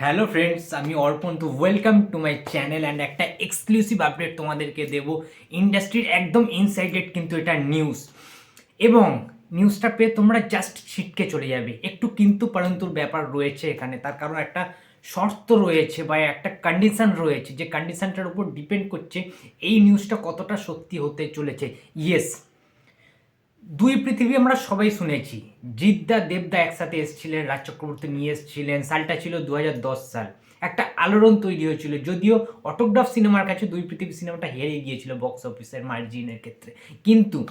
Hello friends আমি অর্পণ তো welcome to my channel and একটা এক্সক্লুসিভ আপডেট তোমাদেরকে দেবো ইন্ডাস্ট্রির একদম ইনসাইডেড কিন্তু এটা নিউজ এবং নিউজটা পেয়ে তোমরা জাস্ট ছিটকে চলে যাবে। একটু কিন্তু পরন্তুর ব্যাপার রয়েছে এখানে। তার কারণ একটা শর্ত রয়েছে বা একটা কন্ডিশন রয়েছে। যে কন্ডিশনটার উপর ডিপেন্ড করছে এই নিউজটা কতটা সত্যি হতে চলেছে। ইয়েস দুই পৃথিবী আমরা সবাই শুনেছি। জিদ্দা, দেবদা একসাথে এসেছিলেন, রাজ চক্রবর্তী নিয়ে এসেছিলেন। সালটা ছিল দু হাজার দশ সাল। একটা আলোড়ন তৈরি হয়েছিল, যদিও অটোগ্রাফ সিনেমার কাছে দুই পৃথিবী সিনেমাটা হেরে গিয়েছিল বক্স অফিসের মার্জিনের ক্ষেত্রে। কিন্তু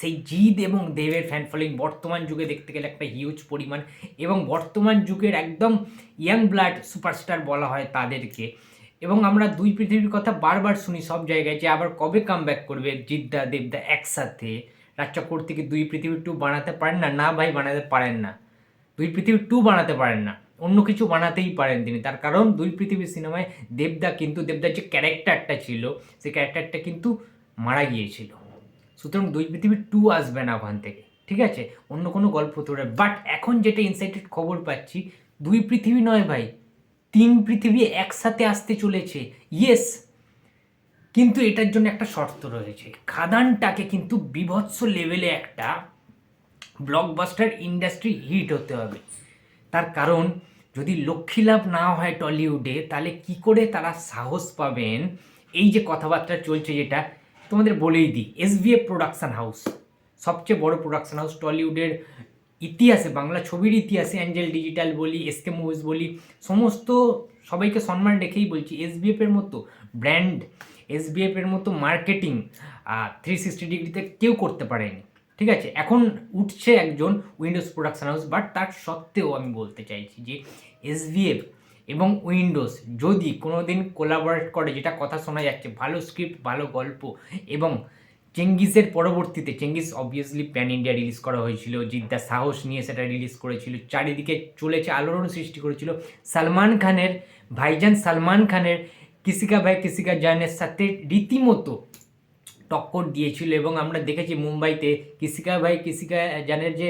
সেই জিদ এবং দেবের ফ্যান ফলোয়িং বর্তমান যুগে দেখতে গেলে একটা হিউজ পরিমাণ এবং বর্তমান যুগের একদম ইয়াং ব্লাড সুপারস্টার বলা হয় তাদেরকে। এবং আমরা দুই পৃথিবীর কথা বারবার শুনি সব জায়গায় যে আবার কবে কাম করবে জিদ্দা, দেবদা একসাথে। রাজ চক্রবর্তীকে দুই পৃথিবী টু বানাতে পারেন না না ভাই বানাতে পারেন না। দুই পৃথিবী টু বানাতে পারেন না, অন্য কিছু বানাতেই পারেন তিনি। তার কারণ দুই পৃথিবী সিনেমায় দেবদা কিন্তু, দেবদার যে ক্যারেক্টারটা ছিল, সেই ক্যারেক্টারটা কিন্তু মারা গিয়েছিল। সুতরাং দুই পৃথিবী টু আসবে না ওখান থেকে, ঠিক আছে? অন্য কোনো গল্প ধরে। বাট এখন যেটা ইনসাইটেড খবর পাচ্ছি, দুই পৃথিবী নয় ভাই, তিন পৃথিবী একসাথে আসতে চলেছে। ইয়েস কিন্তু এটার জন্য একটা শর্ত রয়েছে। খাদানটাকে কিন্তু বিভৎস লেভেলে একটা ব্লকবাস্টার ইন্ডাস্ট্রি হিট হতে হবে। তার কারণ, যদি লক্ষ্মী লাভ না হয় টলিউডে, তাহলে কি করে তারা সাহস পাবেন? এই যে কথাবার্তা চলছে যেটা, তোমাদের বলেই দিই এস এসবিএফ প্রোডাকশান হাউস সবচেয়ে বড় প্রোডাকশন হাউস টলিউডের ইতিহাসে, বাংলা ছবির ইতিহাসে অ্যাঞ্জেল ডিজিটাল বলি এসকে মুভিজ বলি, সমস্ত সবাইকে সম্মান রেখেই বলছি এসবিএফ এর মতো ব্র্যান্ড এসবিএফ এর মতো মার্কেটিং থ্রি সিক্সটি ডিগ্রিতে কেউ করতে পারেনি। ঠিক আছে? এখন উঠছে একজন উইন্ডোজ প্রোডাকশন হাউস বাট তার সত্ত্বেও আমি বলতে চাইছি যে এসবিএফ এবং উইন্ডোজ যদি কোনো দিন কোলাবোরেট করে, যেটা কথা শোনা যাচ্ছে, ভালো স্ক্রিপ্ট ভালো গল্প এবং চেঙ্গিসের পরবর্তীতে, Chengiz obviously pan India release করা হয়েছিল, জিদ্দা সাহস নিয়ে সেটা রিলিজ করেছিল, চারিদিকে চলেছে, আলোড়ন সৃষ্টি করেছিল। সালমান খানের, ভাইজান সালমান খানের কিসিকা ভাই কিসিকা জয়নের সাথে রীতিমতো টক্কর দিয়েছিল এবং আমরা দেখেছি মুম্বাইতে কিসিকা ভাই কিসিকা জানের যে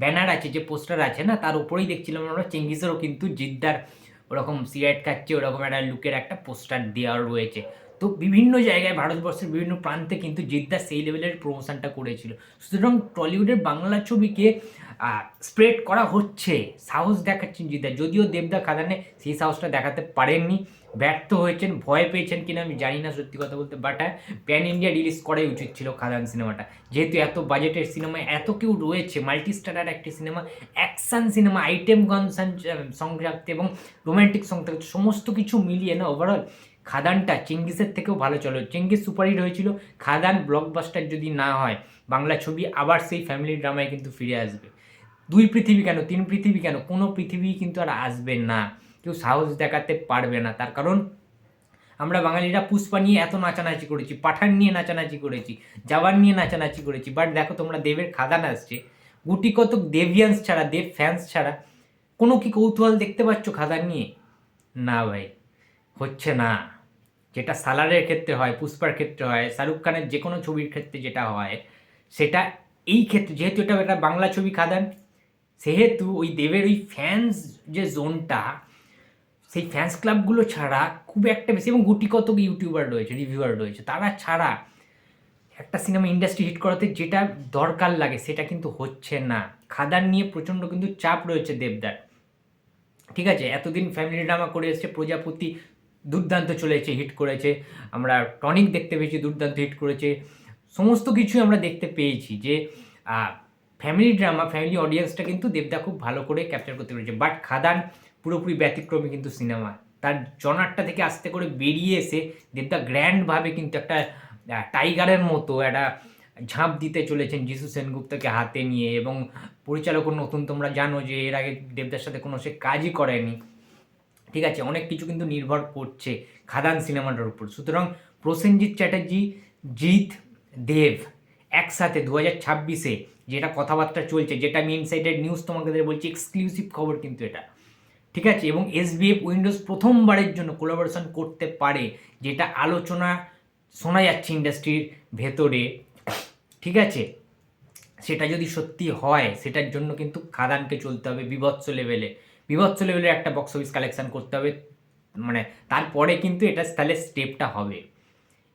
ব্যানার আছে, যে পোস্টার আছে না, তার উপরেই দেখছিলাম আমরা, চেঙ্গিসেরও কিন্তু জিদ্দার ওরকম সিগারেট খাচ্ছে, ওরকম একটা লুকের একটা পোস্টার দেওয়া রয়েছে। তো বিভিন্ন জায়গায় ভারতবর্ষের বিভিন্ন প্রান্তে কিন্তু জিদ্দা সেই লেভেলের প্রমোশনটা করেছিল। সুতরাং টলিউডের বাংলা ছবিকে স্প্রেড করা হচ্ছে, সাহস দেখাচ্ছেন জিদ্দা। যদিও দেবদা খাদানে সেই সাহসটা দেখাতে পারেননি, ব্যর্থ হয়েছেন, ভয় পেয়েছেন কিনা আমি জানি না সত্যি কথা বলতে বাট হ্যাঁ প্যান ইন্ডিয়া রিলিজ করাই উচিত ছিল খাদান সিনেমাটা। যেহেতু এত বাজেটের সিনেমা, এত কেউ রয়েছে মাল্টি স্টারার একটি সিনেমা অ্যাকশান সিনেমা আইটেম গান সং রাখতে এবং রোম্যান্টিক সংক্রান্ত সমস্ত কিছু মিলিয়ে না ওভারঅল খাদানটা চেঙ্গিসের থেকেও ভালো চলো। চেঙ্গিস সুপারহিট হয়েছিল, খাদান ব্লকবাস্টার যদি না হয়, বাংলা ছবি আবার সেই ফ্যামিলি ড্রামায় কিন্তু ফিরে আসবে। দুই পৃথিবী কেন, তিন পৃথিবী কেন, কোনো পৃথিবী কিন্তু আর আসবে না। কেউ সাহস দেখাতে পারবে না, তার কারণ আমরা বাঙালিরা পুষ্পা নিয়ে এত নাচানাচি করেছি, পাঠান নিয়ে নাচানাচি করেছি জাবান নিয়ে নাচানাচি করেছি বাট দেখো তোমরা দেবের খাদান আসছে। গুটি কত দেভিয়ান্স ছাড়া, দেব ফ্যান্স ছাড়া, কোনো কি কৌতূহল দেখতে পাচ্ছ খাদান নিয়ে? না ভাই। হচ্ছে না। যেটা সালারের ক্ষেত্রে হয়, পুষ্পার ক্ষেত্রে হয়, শাহরুখ খানের যে কোনো ছবির ক্ষেত্রে যেটা হয়, সেটা এই ক্ষেত্রে, যেহেতু এটা একটা বাংলা ছবি খাদান, সেহেতু ওই দেবের ওই ফ্যান্স যে জোনটা সেই ফ্যান্স ক্লাবগুলো ছাড়া খুব একটা বেশি, এবং গুটি কত ইউটিউবার রয়েছে রিভিউয়ার রয়েছে, তারা ছাড়া একটা সিনেমা ইন্ডাস্ট্রি হিট করাতে যেটা দরকার লাগে, সেটা কিন্তু হচ্ছে না। খাদান নিয়ে প্রচণ্ড কিন্তু চাপ রয়েছে দেবদার। ঠিক আছে? এতদিন ফ্যামিলি ড্রামা করে এসছে, প্রজাপতি দুর্দান্ত চলেছে হিট করেছে। আমরা টনিক দেখতে পেয়েছি, দুর্দান্ত হিট করেছে। সমস্ত কিছুই আমরা দেখতে পেয়েছি যে ফ্যামিলি ড্রামা ফ্যামিলি অডিয়েন্সটা কিন্তু দেবদা খুব ভালো করে ক্যাপচার করতে পেরেছে। বাট খাদান পুরোপুরি ব্যতিক্রমী কিন্তু সিনেমা তার জনারটা থেকে আস্তে করে বেরিয়ে এসে দেবদা গ্র্যান্ডভাবে কিন্তু একটা টাইগারের মতো একটা ঝাঁপ দিতে চলেছেন যিশু সেনগুপ্তকে হাতে নিয়ে এবং পরিচালকও নতুন তোমরা জানো যে এর আগে দেবদার সাথে কোনো সে কাজই করেনি। ঠিক আছে, অনেক কিছু কিন্তু নির্ভর করছে খাদান সিনেমাটার উপর। সুতরাং প্রসেনজিৎ চ্যাটার্জি, জিৎ দেব একসাথে দু হাজার ছাব্বিশে যেটা কথাবার্তা চলছে, যেটা আমি ইনসাইডেড নিউজ তোমাদের বলছি এক্সক্লুসিভ খবর কিন্তু এটা। ঠিক আছে, এবং এসবিএফ উইন্ডোজ প্রথমবারের জন্য কোলাবোরেশন করতে পারে, যেটা আলোচনা শোনা যাচ্ছে ইন্ডাস্ট্রির ভেতরে। ঠিক আছে, সেটা যদি সত্যি হয়, সেটার জন্য কিন্তু খাদানকে চলতে হবে বিভৎস লেভেলে বিভৎস লেভেলের একটা বক্স অফিস কালেকশন করতে হবে। মানে তারপরে কিন্তু এটা তাহলে স্টেপটা হবে।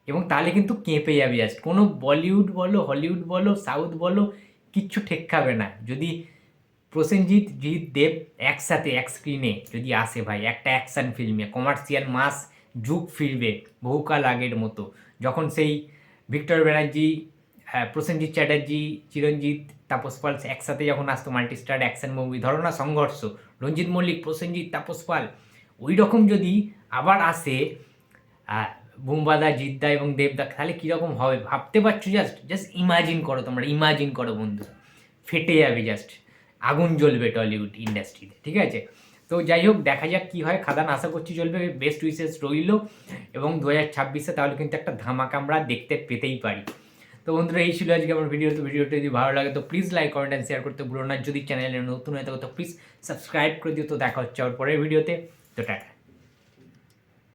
এবং তাহলে কিন্তু কেঁপে যাবে জাস্ট কোনো বলিউড বলো হলিউড বলো সাউথ বলো, কিচ্ছু ঠেক খাবে না। যদি প্রসেনজিৎ, জিৎ দেব একসাথে এক স্ক্রিনে যদি আসে ভাই, একটা অ্যাকশন ফিল্মে কমার্শিয়াল মাস যুগ ফিরবে, বহুকাল আগের মতো। যখন সেই ভিক্টর ব্যানার্জি প্রসেনজিৎ চ্যাটার্জি চিরঞ্জিত তাপস পাল একসাথে যখন আসতো মাল্টিস্টার অ্যাকশন মুভি ধরো না সংঘর্ষ, রঞ্জিত মল্লিক, প্রসেনজিৎ, তাপস পাল ওই রকম যদি আবার আসে বুম্বাদা, জিদ্দা এবং দেবদা, তাহলে কীরকম হবে? ভাবতে পারছ জাস্ট জাস্ট ইমাজিন করো তোমরা ইমাজিন করো বন্ধু। ফেটে যাবে জাস্ট আগুন জ্বলবে টলিউড ইন্ডাস্ট্রিতে ঠিক আছে? তো যাই হোক, দেখা যাক কী হয়, খাদান আশা করছি চলবে বেস্ট উইসেস রইল এবং দু হাজার ছাব্বিশে তাহলে কিন্তু একটা ধামাকা আমরা দেখতে পেতেই পারি। তো বন্ধুরা, এই ছিল আজকে আমার ভিডিও তো ভিডিওটা যদি ভালো লাগে, তো please like comment and share করতে ভুলো না। যদি চ্যানেলে নতুন হয়ে থাকো, তো প্লিজ সাবস্ক্রাইব করে দিও। তো দেখা হচ্ছে আমার পরের ভিডিওতে তো টাটা।